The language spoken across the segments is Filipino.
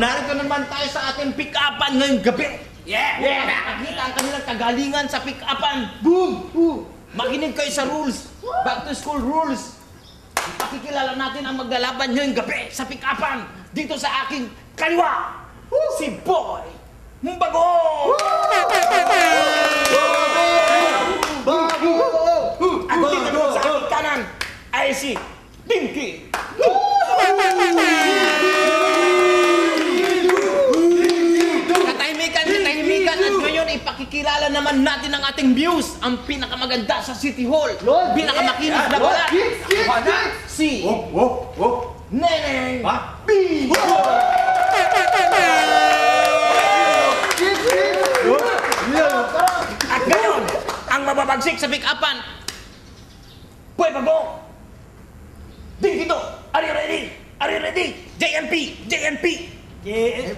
Narito naman tayo sa ating pick-upan ngayong gabi! Yeah! Yeah! Nakakita ang kanilang kagalingan sa pick-upan! Boom! Boom! Makinig kayo sa rules! Back to school rules! Pakikilala natin ang maglalaban ngayong gabi sa pick-upan dito sa aking kaliwa! Si Boy! Mbago! At dito naman sa aking kanan. Ay si Dinky! Katahimikan, katahimikan. At ngayon ipakikilala naman natin ang ating views. Ang pinakamaganda sa City Hall. Pinakamakinis na balat. si Neneng B! At mababagsik sa pick-upan Boy Bago! Dinky to! Are you ready? Are you ready? JNP! JNP! JNP! Yeah!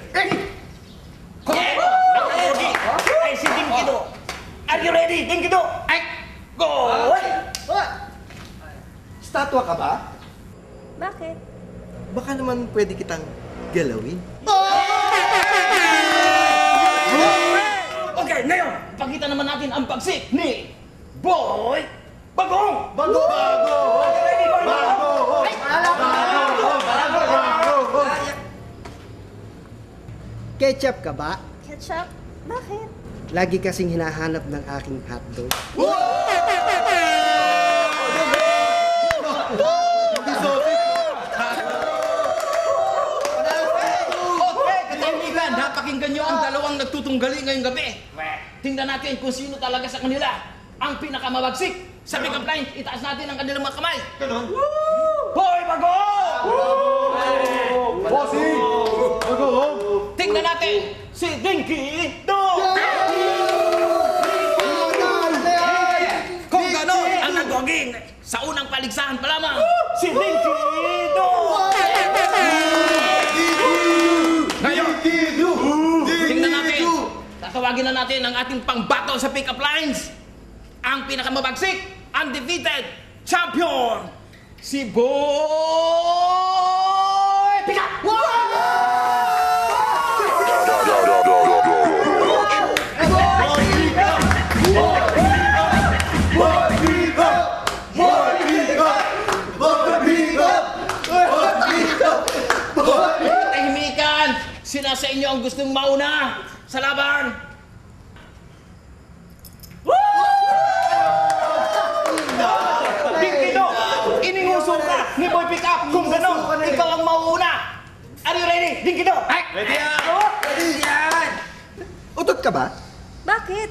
Nakakagi! Ay, si Dinky to! Are you ready? Dinky to! Ay! Go! Statwa ka ba? Bakit? Baka naman pwede kitang galawin. Okay, ngayon, pakita naman natin ang pagsik ni Boy Bagong! Bago! Bago! Bagong? Ay! Ketchup ka ba? Ketchup? Bakit? Lagi kasing hinahanap ng aking hotdog. Napakinggan nyo ang dalawang nagtutunggali ngayong gabi. Tingnan natin kung sino talaga sa kanila ang pinakamabagsik. Sa pick-up line, itaas natin ang kanilang mga kamay. Hoy, bago! Bossing! Bago! Tingnan natin si Dinky Do! Kung gano'n ang nagwaging sa unang paligsahan pa lamang, si Dinky Do! Tingnan natin. Tatawagin na natin ang ating pangbato sa pick-up lines ang pinakamabagsik, undefeated champion, si Boy Pika! Wow! Sinasa inyo ang gustong mauna sa laban. You ready? Dingkido! Ay! Ready Utot ka ba? Bakit?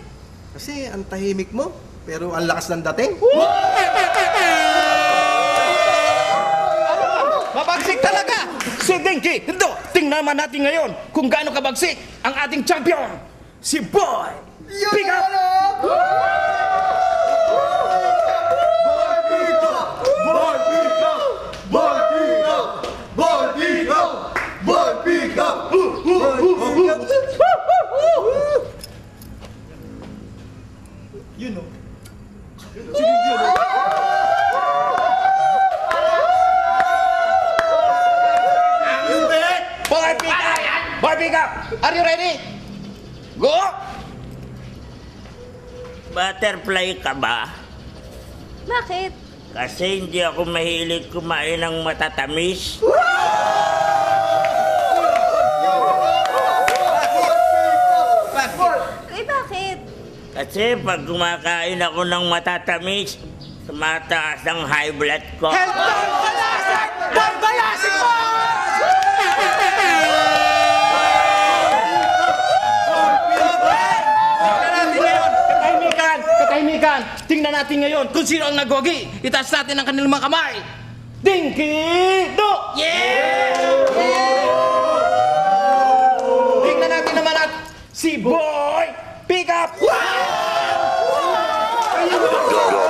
Kasi ang tahimik mo, pero ang lakas ng dating. Mabagsik talaga! Si Dinky! Ito, tingnan naman natin ngayon kung gaano kabagsik ang ating champion, si Boy Boy Pickup! Are you ready? Go! Butterfly ka ba? Bakit? Kasi hindi ako mahilig kumain ng matatamis. Eh, bakit? Kasi pag kumakain ako ng matatamis, tumataas ang high blood ko. Tingnan natin ngayon kung sino ang nagwagi. Itaas natin ang kanilang mga kamay. Dinky Do! Yeah! yeah! Tingnan natin naman at si Boy Pick Up! Wow! wow! wow!